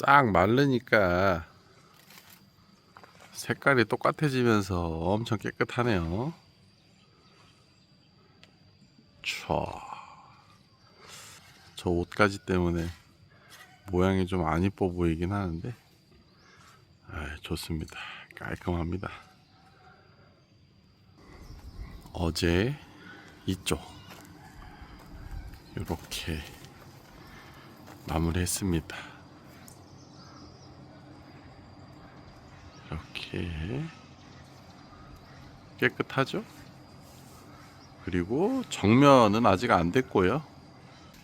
싹 마르니까 색깔이 똑같아지면서 엄청 깨끗하네요. 촤. 저 옷가지 때문에 모양이 좀 안 이뻐 보이긴 하는데 아, 좋습니다. 깔끔합니다. 어제 이쪽 이렇게 마무리했습니다. 이렇게 깨끗하죠? 그리고 정면은 아직 안 됐고요.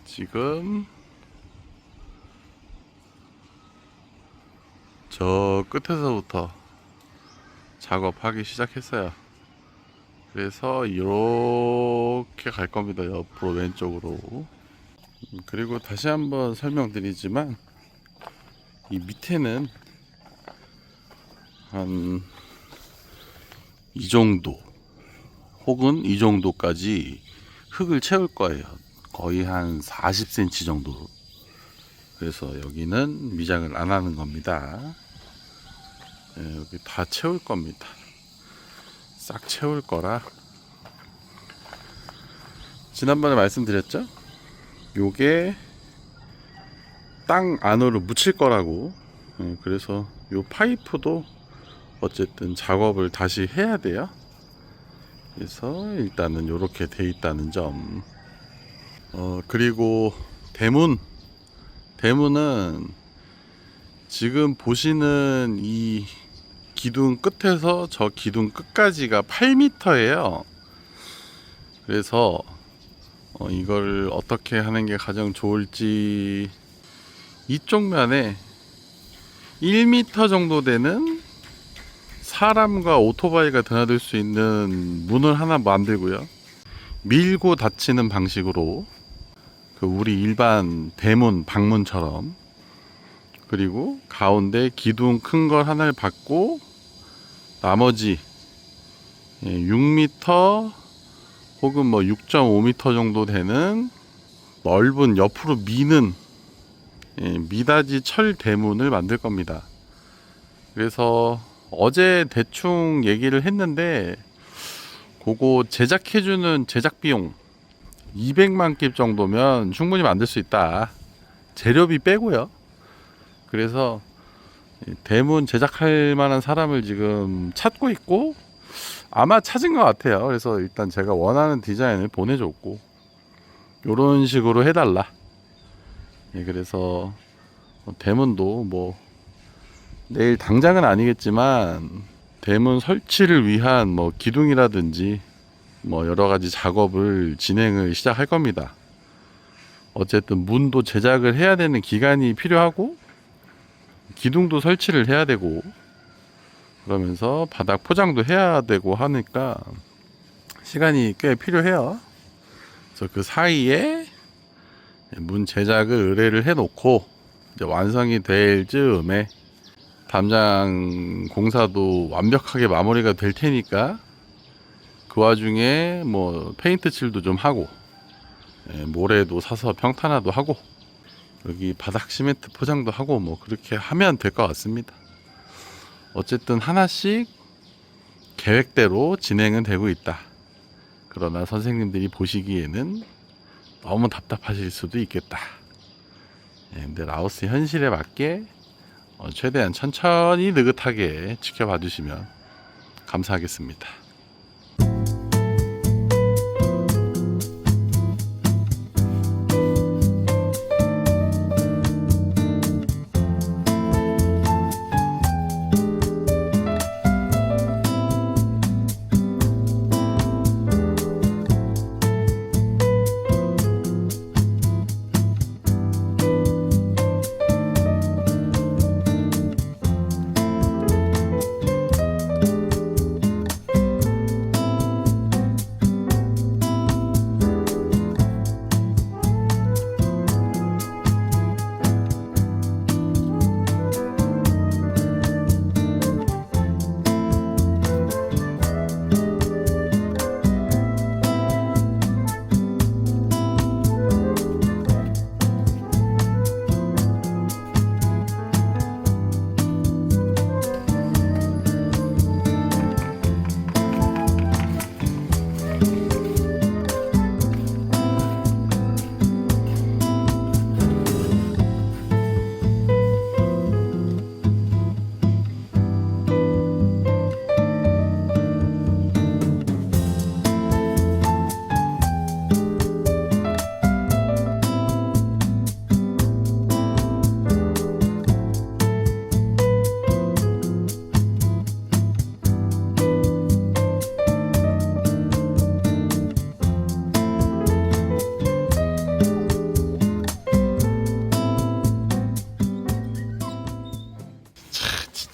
지금 저 끝에서부터 작업하기 시작했어요. 그래서 이렇게 갈 겁니다. 옆으로 왼쪽으로. 음, 그리고 다시 한번 설명드리지만 이 밑에는 한 이 정도 혹은 이 정도까지 흙을 채울 거예요. 거의 한 40cm 정도. 그래서 여기는 미장을 안 하는 겁니다. 예, 여기 다 채울 겁니다. 싹 채울 거라. 지난번에 말씀드렸죠? 요게 땅 안으로 묻힐 거라고. 예, 그래서 요 파이프도 어쨌든 작업을 다시 해야 돼요. 그래서 일단은 요렇게 돼 있다는 점. 어, 그리고 대문. 대문은 지금 보시는 이 기둥 끝에서 저 기둥 끝까지가 8m예요. 그래서 어, 이걸 어떻게 하는 게 가장 좋을지 이쪽 면에 1m 정도 되는 사람과 오토바이가 드나들 수 있는 문을 하나 만들고요. 밀고 닫히는 방식으로 그 우리 일반 대문 방문처럼 그리고 가운데 기둥 큰 걸 하나를 받고 나머지 6m 혹은 뭐 6.5m 정도 되는 넓은 옆으로 미는 예, 미닫이 철 대문을 만들 겁니다. 그래서 어제 대충 얘기를 했는데 그거 제작해주는 제작 비용 200만 깁 정도면 충분히 만들 수 있다. 재료비 빼고요. 그래서 이 대문 제작할 만한 사람을 지금 찾고 있고 아마 찾은 것 같아요. 그래서 일단 제가 원하는 디자인을 보내줬고 이런 식으로 해달라. 예, 그래서 대문도 뭐 내일 당장은 아니겠지만 대문 설치를 위한 뭐 기둥이라든지 뭐 여러 가지 작업을 진행을 시작할 겁니다. 어쨌든 문도 제작을 해야 되는 기간이 필요하고 기둥도 설치를 해야 되고 그러면서 바닥 포장도 해야 되고 하니까 시간이 꽤 필요해요. 그래서 그 사이에 문 제작을 의뢰를 해놓고 완성이 될 즈음에 담장 공사도 완벽하게 마무리가 될 테니까 그 와중에 뭐 페인트 칠도 좀 하고 예, 모래도 사서 평탄화도 하고 여기 바닥 시멘트 포장도 하고 뭐 그렇게 하면 될 것 같습니다. 어쨌든 하나씩 계획대로 진행은 되고 있다. 그러나 선생님들이 보시기에는 너무 답답하실 수도 있겠다. 예, 근데 라오스 현실에 맞게 어, 최대한 천천히 느긋하게 지켜봐 주시면 감사하겠습니다.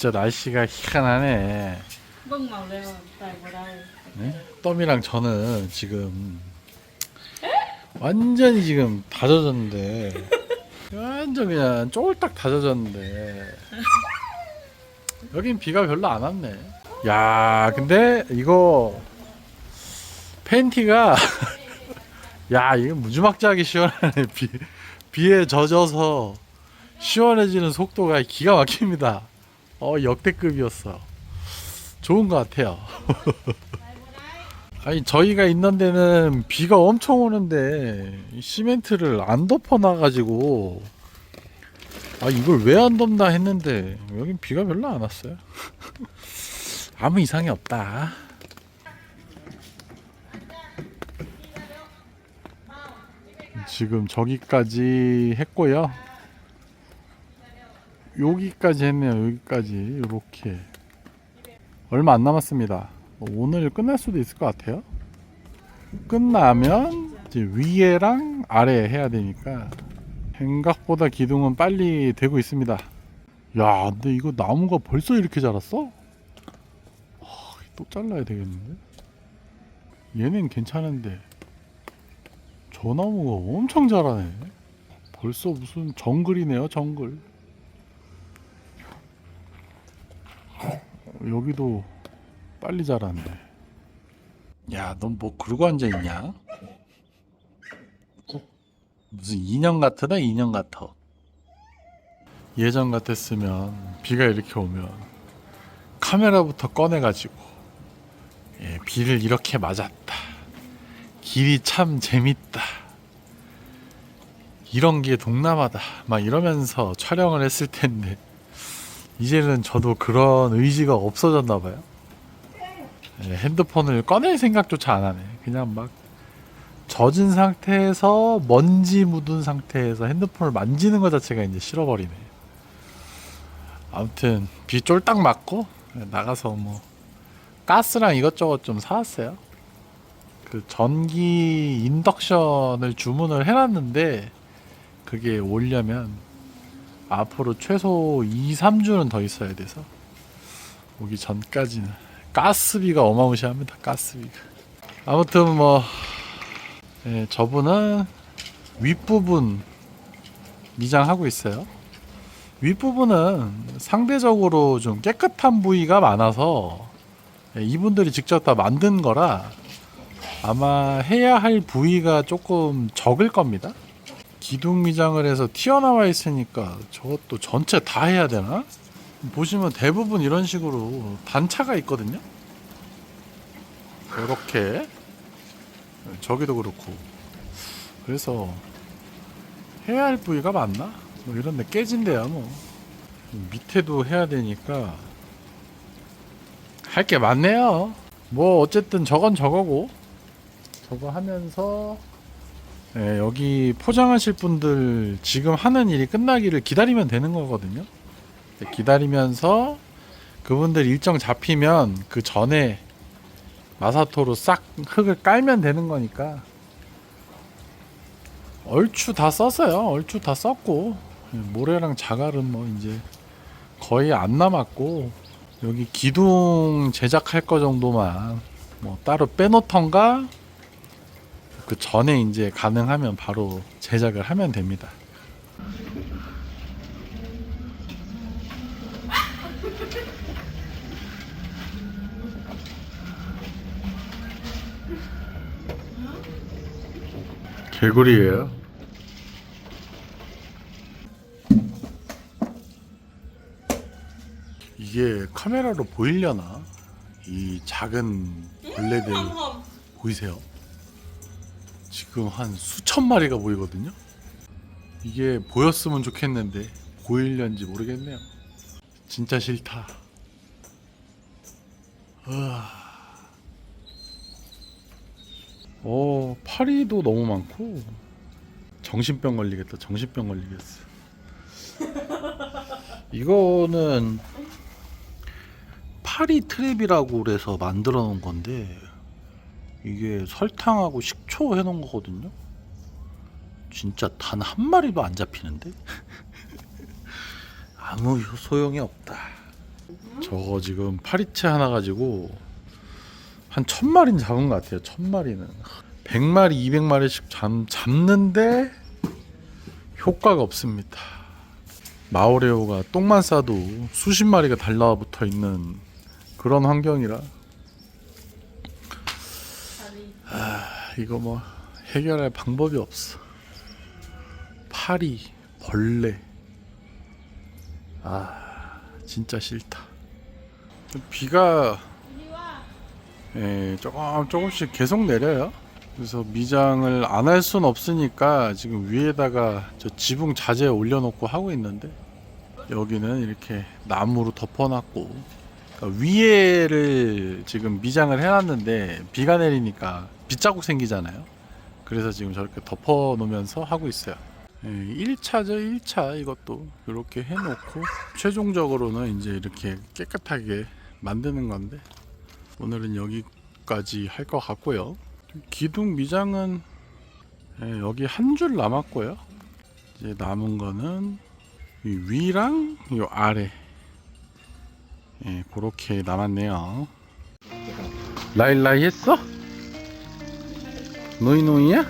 진짜 날씨가 희한하네. 네? 덤이랑 저는 지금 완전히 지금 다 젖었는데 완전 그냥 쫄딱 다 젖었는데 여긴 비가 별로 안 왔네. 야, 근데 이거 팬티가 야, 이거 무지막지하게 시원하네. 비 비에 젖어서 시원해지는 속도가 기가 막힙니다. 어, 역대급이었어. 좋은 것 같아요. 아니 저희가 있는 데는 비가 엄청 오는데 이 시멘트를 안 덮어 놔 가지고 아 이걸 왜 안 덮나 했는데 여긴 비가 별로 안 왔어요. 아무 이상이 없다. 지금 저기까지 했고요. 여기까지 했네요. 여기까지 이렇게 얼마 안 남았습니다. 뭐 오늘 끝날 수도 있을 것 같아요. 끝나면 이제 위에랑 아래 해야 되니까 생각보다 기둥은 빨리 되고 있습니다. 야, 근데 이거 나무가 벌써 이렇게 자랐어? 아, 또 잘라야 되겠는데? 얘는 괜찮은데 저 나무가 엄청 자라네. 벌써 무슨 정글이네요, 정글. 여기도 빨리 자랐네. 야, 넌 뭐 그러고 앉아 있냐? 무슨 인형 같으다 인형 같아. 예전 같았으면 비가 이렇게 오면 카메라부터 꺼내가지고 예, 비를 이렇게 맞았다. 길이 참 재밌다. 이런 게 동남아다. 막 이러면서 촬영을 했을 텐데 이제는 저도 그런 의지가 없어졌나 봐요. 예, 핸드폰을 꺼낼 생각조차 안 하네. 그냥 막 젖은 상태에서 먼지 묻은 상태에서 핸드폰을 만지는 것 자체가 이제 싫어버리네. 아무튼 비 쫄딱 맞고 나가서 뭐 가스랑 이것저것 좀 사왔어요. 그 전기 인덕션을 주문을 해놨는데 그게 오려면 앞으로 최소 2, 3주는 더 있어야 돼서 오기 전까지는 가스비가 어마무시합니다. 가스비가. 아무튼 뭐 예, 저분은 윗부분 미장하고 있어요. 윗부분은 상대적으로 좀 깨끗한 부위가 많아서 예, 이분들이 직접 다 만든 거라 아마 해야 할 부위가 조금 적을 겁니다. 기둥 미장을 해서 튀어나와 있으니까 저것도 전체 다 해야 되나? 보시면 대부분 이런 식으로 단차가 있거든요. 이렇게 저기도 그렇고 그래서 해야 할 부위가 많나? 뭐 이런데 깨진대야 뭐 밑에도 해야 되니까 할 게 많네요. 뭐 어쨌든 저건 저거고 저거 하면서 예, 여기 포장하실 분들 지금 하는 일이 끝나기를 기다리면 되는 거거든요. 네, 기다리면서 그분들 일정 잡히면 그 전에 마사토로 싹 흙을 깔면 되는 거니까 얼추 다 썼어요. 얼추 다 썼고 예, 모래랑 자갈은 뭐 이제 거의 안 남았고 여기 기둥 제작할 거 정도만 뭐 따로 빼놓던가 그 전에 이제 가능하면 바로 제작을 하면 됩니다. 개구리예요. 이게 카메라로 보이려나? 이 작은 벌레들 보이세요? 지금 한 수천 마리가 보이거든요. 이게 보였으면 좋겠는데 보일련지 모르겠네요. 진짜 싫다. 으아. 어, 파리도 너무 많고 정신병 걸리겠다. 정신병 걸리겠어. 이거는 파리 트랩이라고 그래서 만들어 놓은 건데 이게 설탕하고 식초 해놓은 거거든요. 진짜 단 한 마리도 안 잡히는데 아무 소용이 없다. 저거 지금 파리채 하나 가지고 한 천 마리는 잡은 것 같아요. 천 마리는. 100마리, 200마리씩 잡, 잡는데 효과가 없습니다. 마오레오가 똥만 싸도 수십 마리가 달라붙어 있는 그런 환경이라 아, 이거 뭐 해결할 방법이 없어. 파리, 벌레. 아, 진짜 싫다. 비가 예, 조금 조금씩 계속 내려요. 그래서 미장을 안 할 순 없으니까 지금 위에다가 저 지붕 자재 올려놓고 하고 있는데 여기는 이렇게 나무로 덮어놨고 위에를 지금 미장을 해놨는데 비가 내리니까 빗자국 생기잖아요. 그래서 지금 저렇게 덮어 놓으면서 하고 있어요. 예, 1차죠 1차 이것도 이렇게 해놓고 최종적으로는 이제 이렇게 깨끗하게 만드는 건데 오늘은 여기까지 할 것 같고요 기둥 미장은 예, 여기 한 줄 남았고요 이제 남은 거는 이 위랑 이 아래 예, 그렇게 남았네요 라일라이 했어? 노이노이야?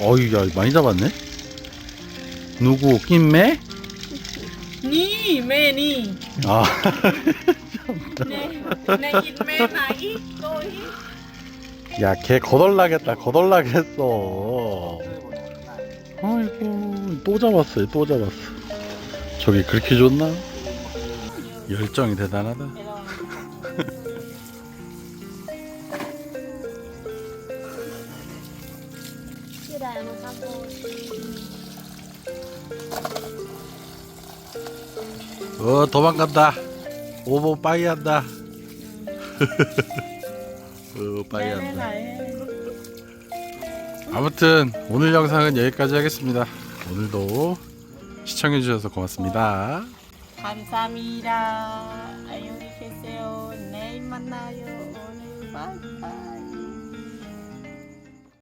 어이 야 많이 잡았네 누구 김매? Ni, mẹ ni. 아 tôi hít. 야, 걔 거덜나겠다, 거덜나겠어. 아이고, 또 잡았어요, 또 잡았어. 저기 그렇게 좋나? 열정이 대단하다. 어, 도망간다. 오버 빠이 한다. 어, 빠이 Mẹ 한다. này. 아무튼, 오늘 영상은 여기까지 하겠습니다. 오늘도 시청해주셔서 고맙습니다. 감사합니다. 안녕히 계세요. 내일 만나요. 오늘 바이바이.